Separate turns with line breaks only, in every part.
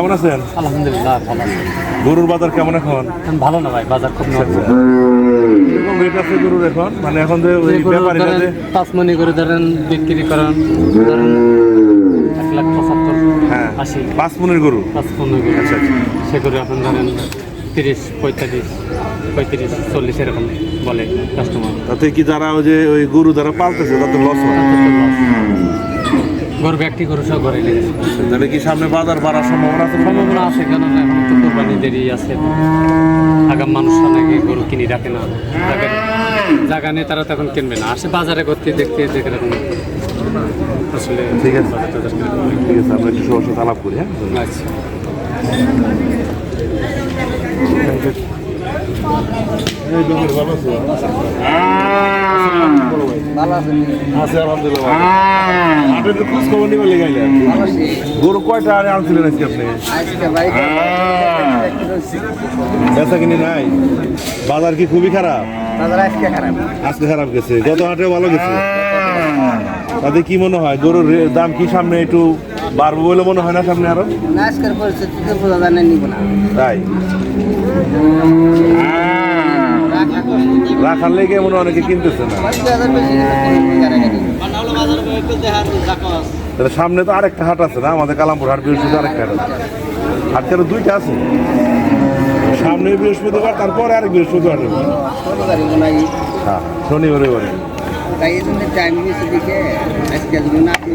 কেমন আছেন?
আলহামদুলিল্লাহ ভালো আছি।
গরুর বাজার কেমন এখন?
ভালো না ভাই বাজার খুব
রেট আছে গরুর এখন? মানে এখন যে ব্যাপারীরা যে
মনি করে ধরেন বিক্রি করেন ধরেন এক লাখ পঁচাত্তর
হ্যাঁ।
আশি।
পাঁচ মনের গরু।
পাঁচ
আচ্ছা আচ্ছা।
সে করে এখন ধরেন তিরিশ পঁয়তাল্লিশ পঁয়ত্রিশ চল্লিশ এরকম বলে কাস্টমার
তাতে কি যারা ওই যে ওই গরু যারা পালতেছে তাতে লস হয়?
গরু ব্যক্তি গরু সব ঘরে
তাহলে কি সামনে বাজার বাড়ার সম্ভাবনা আছে?
সম্ভাবনা আছে কেননা এখন তো কোরবানি দেরি আছে। আগাম মানুষ নাকি গরু কিনে রাখে না। জায়গা- নিয়ে তারা তখন কিনবে না। আসে বাজারে করতে দেখতে দেখে রকম আসলে
ঠিক আছে। ঠিক আমরা একটু সবার আলাপ করি হ্যাঁ?
আচ্ছা।
গরু কয়টা আরে আনছিলেন আজকে আপনি? বেচা কিনি নাই? বাজার কি খুবই খারাপ? আজকে খারাপ। গেছে। গত হাটে ভালো গেছে। তাতে কি মনে হয়? গরুর দাম কি সামনে একটু বাড়বো বলে মনে হয় না সামনে আরও?
আজকের পরিস্থিতিতে বোঝা যায় না।
তাই। রাখার লেগে মনে অনেকে কিনতেছে না। তাহলে সামনে তো আরেকটা হাট আছে না? আমাদের কালামপুর হাট বৃহস্পতি আরেকটা হাট আছে। হাট কেন দুইটা আছে? সামনে বৃহস্পতিবার তারপরে আরেক বৃহস্পতিবার
হ্যাঁ
শনিবারে বারে
তাই এই জন্য টাইম নিয়েছে দিকে আজকে না আপনি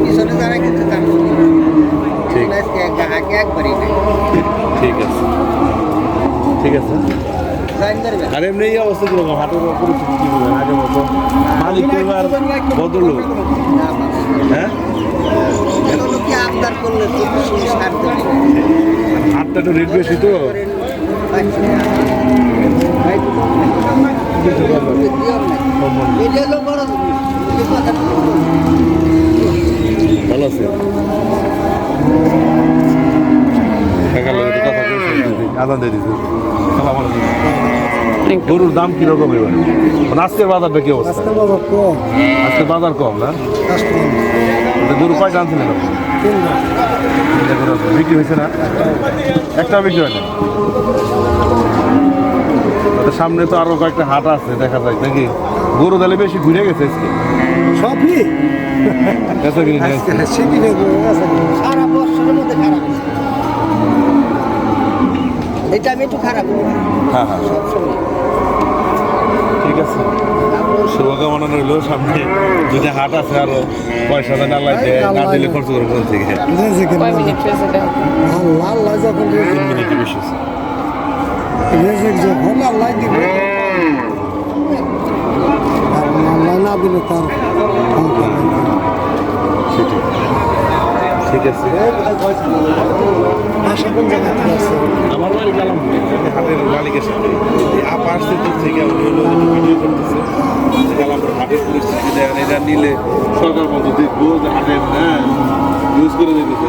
পিছনে যারা কিন্তু তার একবারই নেই
ঠিক আছে। ঠিক আছে। আর এমনি এই অবস্থা কীরকম? হাটের পরিস্থিতি কি বলবেন আগের মতো। মালিক এবার বদল হ্যাঁ?
করলে তো
রেট বেশি তো।
এটা হলো বড়
আদান দিয়ে আলাইকুম গরুর দাম কীরকম এবার? মানে আজকের বাজারটা কি অবস্থা? আজকে বাজার কম। না? গরু কয়টা আনছিলেন। বিক্রি হয়েছে না? একটা বিক্রি হয় না? সামনে তো আরও কয়েকটা হাট আছে দেখা যায়। নাকি গরু তাহলে বেশি ঘুরে গেছে আজকে?
সবই।
সারা বছরের মধ্যে খারাপ। এটা আমি একটু খারাপ।
হ্যাঁ হ্যাঁ। ঠিক আছে। শুভকামনা রইল সামনে। দুটা হাট আছে আরও পয়সা দেন আল্লাহ দেয় না দিলে খরচ করে কোন থেকে
আল্লাহ আল্লাহ যখন
তিন মিনিট বেশি
যখন আল্লাহ দিবে। আর আল্লাহ না দিলে তার
ঠিক আছে। আমার বাড়ি গেলাম হাটের মালিকের সাথে। আপা থেকে উনি ভিডিও করতেছে। গেলাম হাটের পরিস্থিতি দেখেন এটা নিলে সরকার মতো দেখব যে হ্যাঁ ইউজ করে দিতেছে।